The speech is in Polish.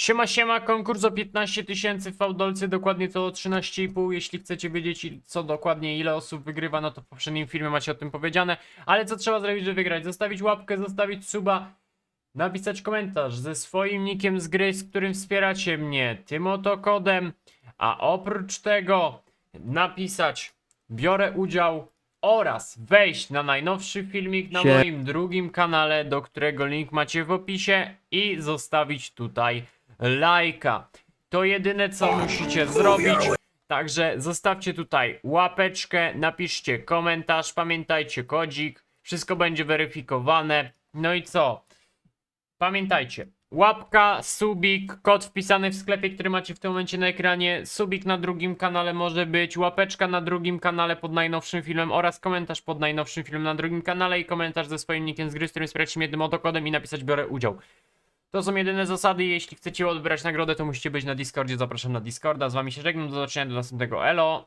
Siema, siema, konkurs o 15 tysięcy w fałdolce, dokładnie to o 13,5. Jeśli chcecie wiedzieć co dokładnie, ile osób wygrywa, no to w poprzednim filmie macie o tym powiedziane. Ale co trzeba zrobić, żeby wygrać? Zostawić łapkę, zostawić suba, napisać komentarz ze swoim nickiem z gry, z którym wspieracie mnie, tym oto kodem. A oprócz tego napisać biorę udział oraz wejść na najnowszy filmik na moim drugim kanale, do którego link macie w opisie i zostawić tutaj lajka. To jedyne co musicie zrobić. Także zostawcie tutaj łapeczkę, napiszcie komentarz, pamiętajcie kodzik, wszystko będzie weryfikowane. No i co? Pamiętajcie, łapka, subik, kod wpisany w sklepie, który macie w tym momencie na ekranie, subik na drugim kanale może być, łapeczka na drugim kanale pod najnowszym filmem oraz komentarz pod najnowszym filmem na drugim kanale i komentarz ze swoim nickiem z gry, z którym wspieracie mnie jednym otokodem i napisać biorę udział. To są jedyne zasady, jeśli chcecie odbierać nagrodę, to musicie być na Discordzie, zapraszam na Discorda, z wami się żegnam, do zobaczenia. Do następnego, elo!